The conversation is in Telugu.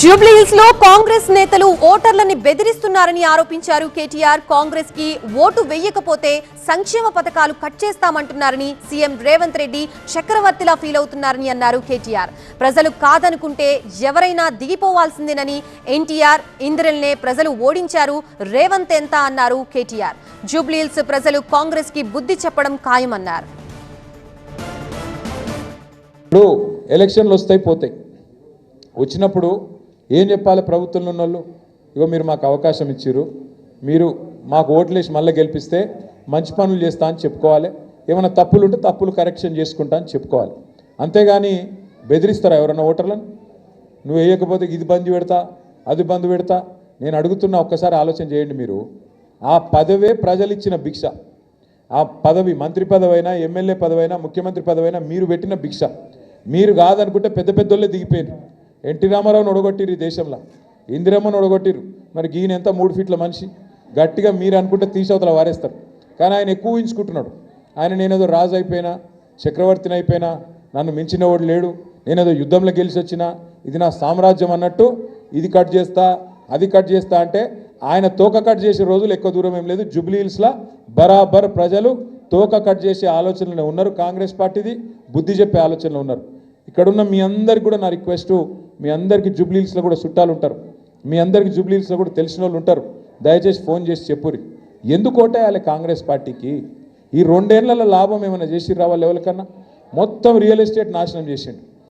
జూబ్లీహిల్స్లో కాంగ్రెస్ నేతలు ఓటర్లని బెదిరిస్తున్నారని ఆరోపించారు కేటీఆర్. కాంగ్రెస్కి ఓటు వెయ్యకపోతే సంక్షేమ పథకాలు కట్ చేస్తామంటున్నారని సీఎం రేవంత్ రెడ్డి చక్రవర్తిలా ఫీల్ అవుతున్నారని అన్నారు కేటీఆర్. ప్రజలు కాదనుకుంటే ఎవరైనా దిగిపోవాల్సిందేనని ఎన్టీఆర్ ఇందిరల్నే ప్రజలు ఓడించారు రేవంత్ ఎంత అన్నారు కేటీఆర్. జూబ్లీహిల్స్ ప్రజలు కాంగ్రెస్కి బుద్ధి చెప్పడం ఖాయమన్నారు. ఇప్పుడు ఎలక్షన్లు వస్తాయి పోతాయి. వచ్చినప్పుడు ఏం చెప్పాలి ప్రభుత్వంలో ఉన్న వాళ్ళు ఇగో మీరు మాకు అవకాశం ఇచ్చారు మీరు మాకు ఓట్లేసి మళ్ళీ గెలిపిస్తే మంచి పనులు చేస్తా అని చెప్పుకోవాలి. ఏమైనా తప్పులు ఉంటే తప్పులు కరెక్షన్ చేసుకుంటా అని చెప్పుకోవాలి. అంతేగాని బెదిరిస్తారా ఎవరైనా ఓటర్లను? నువ్వు వేయకపోతే ఇది బంద్ పెడతా అది బంద్ పెడతా. నేను అడుగుతున్నా ఒక్కసారి ఆలోచన చేయండి మీరు. ఆ పదవే ప్రజలు ఇచ్చిన భిక్ష. ఆ పదవి మంత్రి పదవైనా ఎమ్మెల్యే పదవైనా ముఖ్యమంత్రి పదవైనా మీరు పెట్టిన భిక్ష. మీరు కాదనుకుంటే పెద్ద పెద్దోళ్ళే దిగిపోయారు ఎన్టీ రామారావుని ఒడగొట్టిరు ఈ దేశంలో. ఇందిరమ్మను ఒడగొట్టిరు మరి గీని ఎంత మూడు ఫీట్ల మనిషి. గట్టిగా మీరు అనుకుంటే తీసవతల వారేస్తారు. కానీ ఆయన ఎక్కువ ఊహించుకుంటున్నాడు. ఆయన నేనేదో రాజు అయిపోయినా చక్రవర్తిని అయిపోయినా నన్ను మించిన వాడు లేడు. నేనేదో యుద్ధంలో గెలిచి వచ్చినా ఇది నా సామ్రాజ్యం అన్నట్టు ఇది కట్ చేస్తా అది కట్ చేస్తా అంటే ఆయన తోక కట్ చేసే రోజులు ఎక్కువ దూరం ఏం లేదు. జూబ్లీ హిల్స్లో బరాబర్ ప్రజలు తోక కట్ చేసే ఆలోచనలో ఉన్నారు. కాంగ్రెస్ పార్టీది బుద్ధి చెప్పే ఆలోచనలో ఉన్నారు. ఇక్కడున్న మీ అందరికి కూడా నా రిక్వెస్ట్ మీ అందరికీ జూబ్లీహిల్స్లో కూడా చుట్టాలు ఉంటారు మీ అందరికీ జూబ్లీహిల్స్లో కూడా తెలిసిన వాళ్ళు ఉంటారు దయచేసి ఫోన్ చేసి చెప్పురి ఎందుకు ఓటేయాలి కాంగ్రెస్ పార్టీకి? ఈ రెండేళ్ళలో లాభం ఏమైనా చేసి రావాలి ఎవరికన్నా మొత్తం రియల్ ఎస్టేట్ నాశనం చేసిండు.